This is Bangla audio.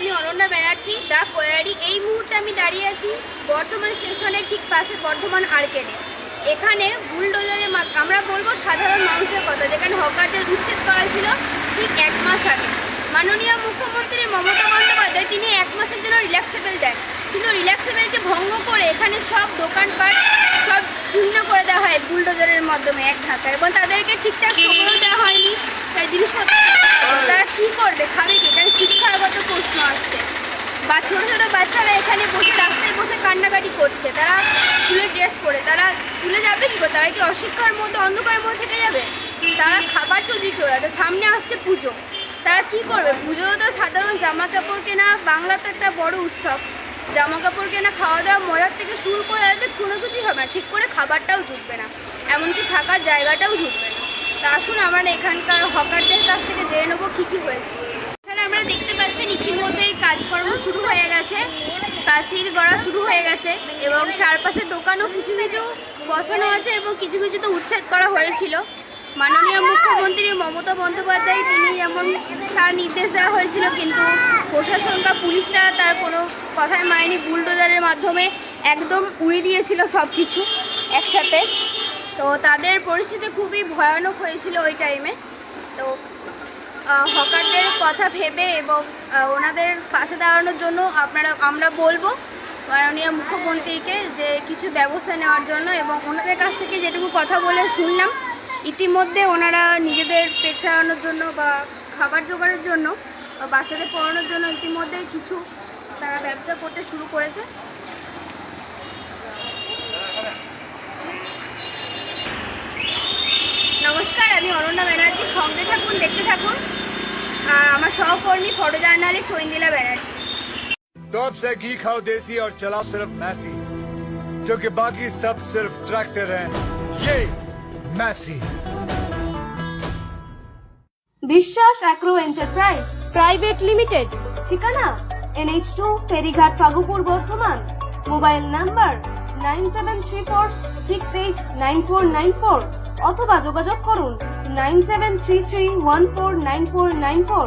আমি অনন্যা ব্যানার্জি দা কোয়ারি। এই মুহূর্তে আমি দাঁড়িয়ে আছি বর্ধমান স্টেশনের ঠিক পাশে বর্ধমান আর্কেডে। এখানে বুলডোজারের মা- আমরা বলব সাধারণ মানুষের কথা। যেখানে হকারদের উচ্ছেদ করা ছিল ঠিক এক মাস আগে। মাননীয় মুখ্যমন্ত্রী মমতা বন্দ্যোপাধ্যায় তিনি এক মাসের জন্য রিল্যাক্সেবল দেন। কিন্তু রিল্যাক্সেবেলকে ভঙ্গ করে এখানে সব দোকানপাট সব ছিন্ন করে দেওয়া হয় বুলডোজারের মাধ্যমে এক ধাক্কায়। এবং তাদেরকে ঠিকঠাক সময়ও দেওয়া হয়নি। তাই জিনিসপত্র তারা কী করবে খাবে কি এখানে শিক্ষাগত প্রশ্ন আসছে বা ছোটো ছোটো বাচ্চারা এখানে বসে, রাস্তায় বসে কান্নাকাটি করছে। তারা স্কুলের ড্রেস পরে, তারা স্কুলে যাবে কি করে? তারা কি অশিক্ষার মতো, অন্ধকারের মধ্যে থেকে যাবে? তারা খাবার চুরি করে তো সামনে আসছে পুজো। তারা কি করবে? পুজো তো সাধারণ জামা কাপড় কেনা, বাংলা তো একটা বড় উৎসব। জামা কাপড় কেনা খাওয়া দাওয়া মজার থেকে শুরু করে তাদের কোনো কিছুই হবে না। ঠিক করে খাবারটাও জুটবে না। এমনকি থাকার জায়গাটাও জুটবে না। তা আসুন আমরা এখানকার হকারদের কাছ থেকে জেনে নেব কী কী হয়েছে। এখানে আমরা দেখতে পাচ্ছেন ইতিমধ্যেই কাজকর্ম শুরু হয়ে গেছে। প্রাচীর গড়া শুরু হয়ে গেছে এবং চারপাশে দোকানও কিছু কিছু বসানো আছে এবং কিছু কিছু তো উচ্ছেদ করা হয়েছিল। মাননীয় মুখ্যমন্ত্রী মমতা বন্দ্যোপাধ্যায়, তিনি যেমন তার নির্দেশ দেওয়া হয়েছিল, কিন্তু প্রশাসন বা পুলিশরা তার কোনো কথায় মায়নি বুলডোজারের মাধ্যমে একদম উড়ে দিয়েছিল সব কিছু একসাথে। তো তাদের পরিস্থিতি খুবই ভয়ানক হয়েছিল ওই টাইমে তো হকারদের কথা ভেবে এবং ওনাদের পাশে দাঁড়ানোর জন্য আপনারা, আমরা বলব মাননীয় মুখ্যমন্ত্রীকে যে কিছু ব্যবস্থা নেওয়ার জন্য এবং ওনাদের কাছ থেকে যেটুকু কথা বলে শুনলাম, ইতিমধ্যে ওনারা নিজেদের পেট চালানোর জন্য বা খাবার জোগাড়ের জন্য বাচ্চাদের পড়ানোর জন্য ইতিমধ্যে কিছু তারা ব্যবসা করতে শুরু করেছে। আমি অনন্যা ব্যানার্জি সঙ্গে থাকুন দেখতে থাকুন আর আমার সহকর্মী ফটো জার্নালিস্ট ঐন্দিলা ব্যানার্জি तो अब से घी खाओ देसी और चलाओ सिर्फ मैसी क्योंकि बाकी सब सिर्फ ट्रैक्टर हैं ये Massey Biswas agro enterprise private limited ঠিকানা এনএইচ টু ফেরিঘাট Fagupur Bardhaman mobile number nine seven three four six eight nine four nine four অথবা যোগাযোগ করুন nine seven three three one four nine four nine four.